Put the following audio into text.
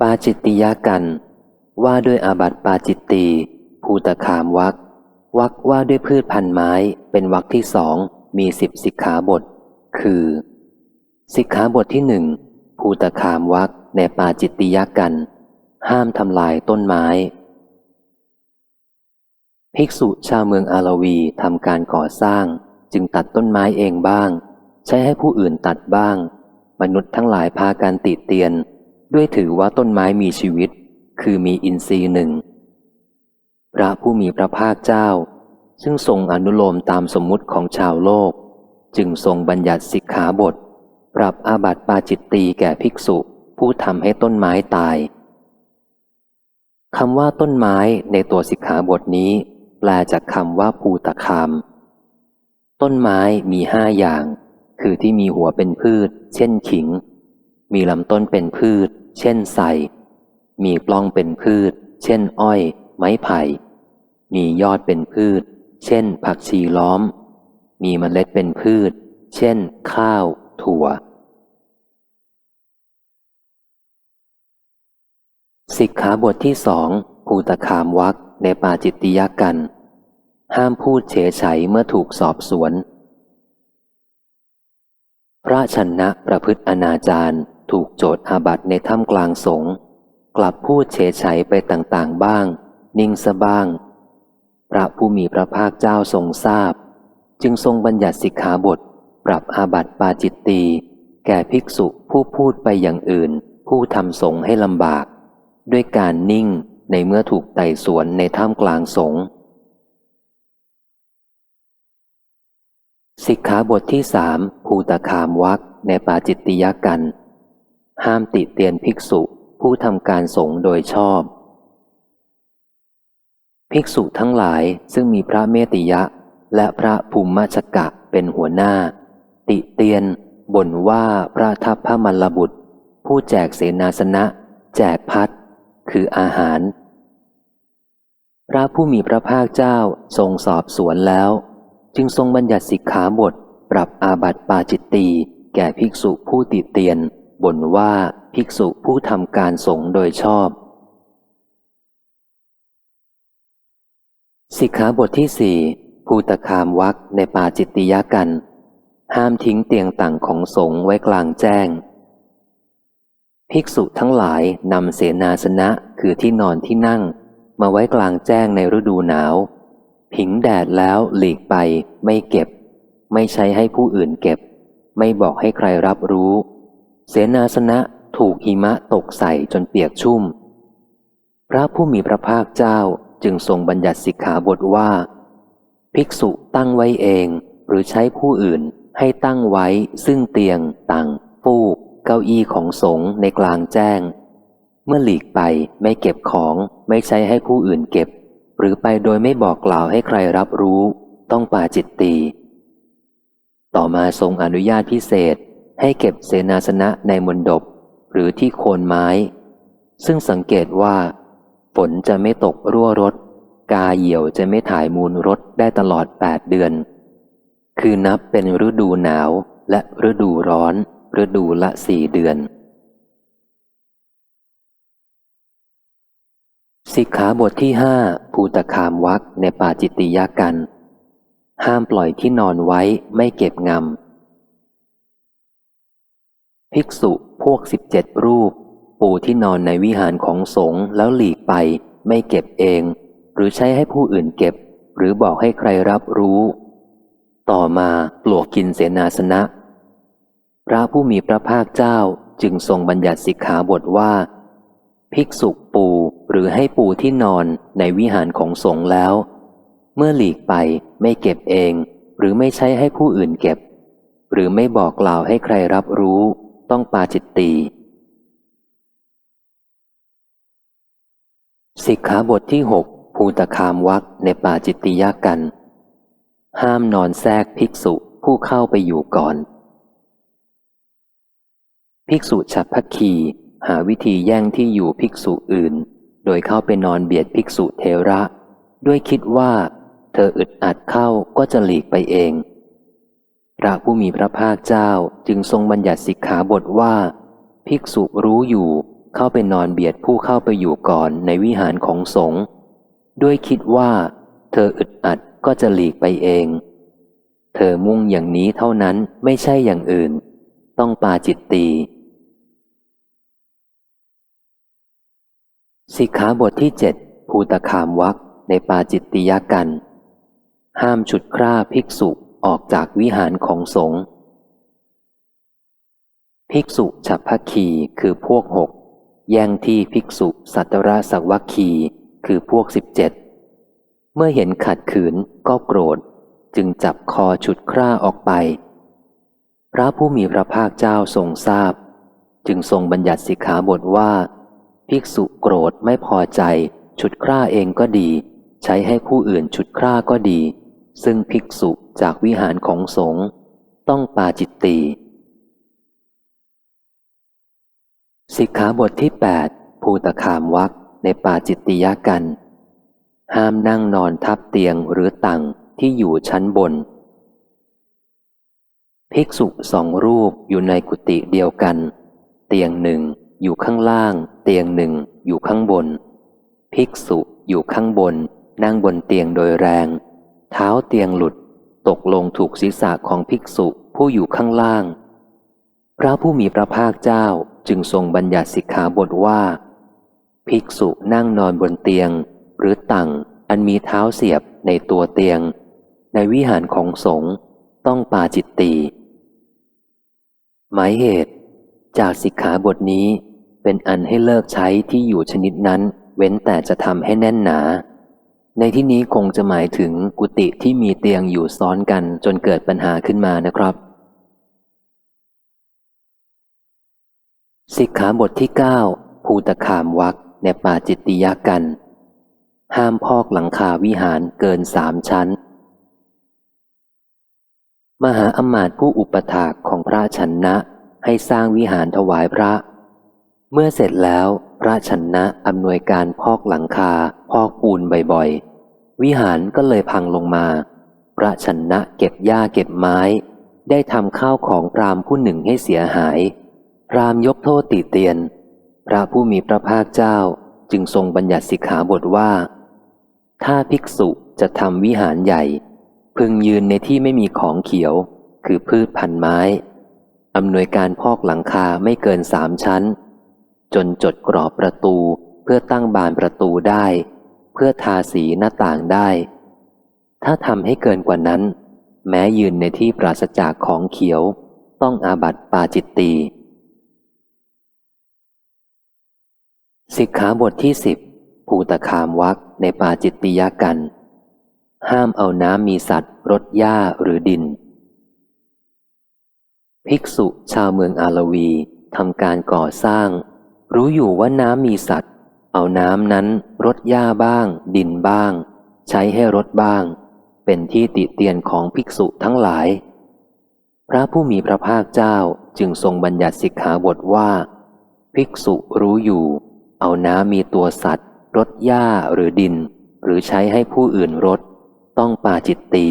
ปาจิตติยกัน ว่าด้วยอาบัติปาจิตตีภูตคามวักวักว่าด้วยพืชพันไม้เป็นวักที่สองมีสิบสิกขาบท คือ สิกขาบทที่หนึ่งภูตคามวักในปาจิตติยกัน ห้ามทำลายต้นไม้ ภิกษุชาวเมืองอาลวีทำการก่อสร้าง จึงตัดต้นไม้เองบ้าง ใช้ให้ผู้อื่นตัดบ้าง มนุษย์ทั้งหลายพากันติเตียน ด้วยถือว่าต้นไม้มีชีวิต คือมีอินทรีย์หนึ่ง พระผู้มีพระภาคเจ้า ซึ่งทรงอนุโลมตามสมมุติของชาวโลก จึงทรงบัญญัติสิกขาบท ปรับอาบัติปาจิตตีแก่ภิกษุผู้ทำให้ต้นไม้ตายคำว่าต้นไม้ในตัวสิกขาบทนี้ แปลจากคำว่าภูตคาม ต้นไม้มีห้าอย่าง คือที่มีหัวเป็นพืช เช่นขิง มีลำต้นเป็นพืช เช่นไทรมีปล้องเป็นพืช เช่นอ้อย ไม้ไผ่ มียอดเป็นพืช เช่น ผักชีล้อม มีเมล็ดเป็นพืช เช่น ข้าว ถั่ว สิกขาบทที่สองภูตคามวักในปาจิตติยกัน ห้ามพูดเฉยไฉเมื่อถูกสอบสวน พระชนะประพฤติอนาจาร ถูกโจทย์อาบัตในถ้ำกลางสงกลับพูดเฉยไฉไปต่างๆบ้าง นิ่งซะบ้าง พระผู้มีพระภาคเจ้าทรงทราบ จึงทรงบัญญัติสิกขาบท ปรับอาบัติปาจิตตีแก่ภิกษุผู้พูดไปอย่างอื่น ผู้ทำสงให้ลำบาก ด้วยการนิ่งในเมื่อถูกไต่สวนในถ้ำกลางสงสิกขาบทที่สามภูตคามวักในปาจิตติยกัน ห้ามติเตียนภิกษุผู้ทำการสงฆ์โดยชอบ ภิกษุทั้งหลายซึ่งมีพระเมติยะ และพระภูมิมัชกะเป็นหัวหน้า ติเตียนบ่นว่าพระทัพพระมลบุตร ผู้แจกเสนาสนะ แจกพัดคืออาหาร พระผู้มีพระภาคเจ้าทรงสอบสวนแล้ว จึงทรงบัญญัติสิกขาบท ปรับอาบัติปาจิตตีแก่ภิกษุผู้ติเตียน บ่นว่าภิกษุผู้ทำการสงฆ์โดยชอบ สิกขาบทที่สี่ภูตคามวักในปาจิตติยกัน ห้ามทิ้งเตียงต่างของสงฆ์ไว้กลางแจ้ง ภิกษุทั้งหลายนำเสนาสนะคือที่นอนที่นั่ง มาไว้กลางแจ้งในฤดูหนาว ผิงแดดแล้วหลีกไปไม่เก็บ ไม่ใช้ให้ผู้อื่นเก็บ ไม่บอกให้ใครรับรู้ เสนาสนะถูกหิมะตกใส่จนเปียกชุ่ม พระผู้มีพระภาคเจ้าจึงทรงบัญญัติสิกขาบทว่า ภิกษุตั้งไว้เอง หรือใช้ผู้อื่นให้ตั้งไว้ซึ่งเตียง ตังฟูก เก้าอี้ของสงฆ์ในกลางแจ้ง เมื่อหลีกไปไม่เก็บของไม่ใช้ให้ผู้อื่นเก็บ หรือไปโดยไม่บอกกล่าวให้ใครรับรู้ ต้องปาจิตตี ต่อมาทรงอนุญาตพิเศษ ให้เก็บเสนาสนะในมณฑปหรือที่โคนไม้ ซึ่งสังเกตว่า ฝนจะไม่ตกรั่วรถ กาเหี่ยวจะไม่ถ่ายมูลรถได้ตลอดแปดเดือน คือนับเป็นฤดูหนาวและฤดูร้อน ฤดูละสี่เดือน สิกขาบทที่ห้าภูตคามวักในป่าจิตติยากัน ห้ามปล่อยที่นอนไว้ไม่เก็บงำ ภิกษุพวกสิบเจ็ดรูป ปูที่นอนในวิหารของสงฆ์แล้วหลีกไป ไม่เก็บเอง หรือใช้ให้ผู้อื่นเก็บ หรือบอกให้ใครรับรู้ ต่อมาปลวกกินเสนาสนะ พระผู้มีพระภาคเจ้าจึงทรงบัญญัติสิกขาบทว่า ภิกษุปูหรือให้ปูที่นอนในวิหารของสงฆ์แล้ว เมื่อหลีกไปไม่เก็บเอง หรือไม่ใช้ให้ผู้อื่นเก็บ หรือไม่บอกกล่าวให้ใครรับรู้ ต้องปาจิตตีสิกขาบทที่หกภูตคามวักในป่าจิตติยากัน ห้ามนอนแทรกภิกษุผู้เข้าไปอยู่ก่อน ภิกษุฉับพักคีหาวิธีแย่งที่อยู่ภิกษุอื่น โดยเข้าไปนอนเบียดภิกษุเทระ ด้วยคิดว่า เธออึดอัดเข้าก็จะหลีกไปเอง พระผู้มีพระภาคเจ้าจึงทรงบัญญัติสิกขาบทว่า ภิกษุรู้อยู่เข้าไปนอนเบียดผู้เข้าไปอยู่ก่อนในวิหารของสงฆ์ด้วยคิดว่า เธออึดอัดก็จะหลีกไปเอง เธอมุ่งอย่างนี้เท่านั้นไม่ใช่อย่างอื่น ต้องปาจิตตีสิกขาบทที่เจ็ดภูตคามวักในปาจิตติยกัน ห้ามฉุดคร่าภิกษุ ออกจากวิหารของสงฆ์ภิกษุฉัพพคีคือพวกหกแย่งที่ภิกษุสัตราสวัคคีคือพวกสิบเจ็ดเมื่อเห็นขัดขืนก็โกรธ จึงจับคอฉุดคร่าออกไป พระผู้มีพระภาคเจ้าทรงทราบ จึงทรงบัญญัติสิกขาบทว่า ภิกษุโกรธไม่พอใจ ฉุดคร่าเองก็ดี ใช้ให้ผู้อื่นฉุดคร่าก็ดี ซึ่งภิกษุ จากวิหารของสงฆ์ต้องปาจิตตีสิกขาบทที่ 8 ภูตคามวักในปาจิตติยกัน ห้ามนั่งนอนทับเตียงหรือตังที่อยู่ชั้นบน ภิกษุสองรูปอยู่ในกุฏิเดียวกัน เตียงหนึ่งอยู่ข้างล่าง เตียงหนึ่งอยู่ข้างบน ภิกษุอยู่ข้างบน นั่งบนเตียงโดยแรง เท้าเตียงหลุด ตกลงถูกศีรษะของภิกษุผู้อยู่ข้างล่าง พระผู้มีพระภาคเจ้าจึงทรงบัญญัติสิกขาบทว่า ภิกษุนั่งนอนบนเตียง หรือตั่งอันมีเท้าเสียบในตัวเตียง ในวิหารของสงฆ์ต้องปาจิตตีหมายเหตุ จากสิกขาบทนี้เป็นอันให้เลิกใช้ที่อยู่ชนิดนั้น เว้นแต่จะทำให้แน่นหนา ในที่นี้คงจะหมายถึงกุฏิที่มีเตียงอยู่ซ้อนกันจนเกิดปัญหาขึ้นมานะครับ สิกขาบทที่เก้าภูตคามวักในป่าจิตติยกัน ห้ามพอกหลังคาวิหารเกินสามชั้น มหาอมาตย์ผู้อุปถากของพระชนนะ ให้สร้างวิหารถวายพระ เมื่อเสร็จแล้วพระชนนะอำนวยการพอกหลังคา พอกปูนบ่อยๆ วิหารก็เลยพังลงมา พระชนนะเก็บหญ้าเก็บไม้ ได้ทำข้าวของพรามผู้หนึ่งให้เสียหาย พรามยกโทษติเตียน พระผู้มีพระภาคเจ้าจึงทรงบัญญัติสิกขาบทว่า ถ้าภิกษุจะทำวิหารใหญ่ พึงยืนในที่ไม่มีของเขียว คือพืชพันไม้อำนวยการพอกหลังคาไม่เกินสามชั้น จนจดกรอบประตูเพื่อตั้งบานประตูได้ พื่อทาสีหน้าต่างได้ ถ้าทำให้เกินกว่านั้น แม้ยืนในที่ปราศจากของเขียว ต้องอาบัติปาจิตตีสิกขาบทที่สิบภูตคามวักในปาจิตติยกัน ห้ามเอาน้ำมีสัตว์รดหญ้าหรือดิน ภิกษุชาวเมืองอาลวีทำการก่อสร้าง รู้อยู่ว่าน้ำมีสัตว์ เอาน้ำนั้นรดหญ้าบ้าง ดินบ้าง ใช้ให้รดบ้าง เป็นที่ติเตียนของภิกษุทั้งหลาย พระผู้มีพระภาคเจ้าจึงทรงบัญญัติสิกขาบทว่า ภิกษุรู้อยู่ เอาน้ำมีตัวสัตว์รดหญ้าหรือดิน หรือใช้ให้ผู้อื่นรด ต้องปาจิตตี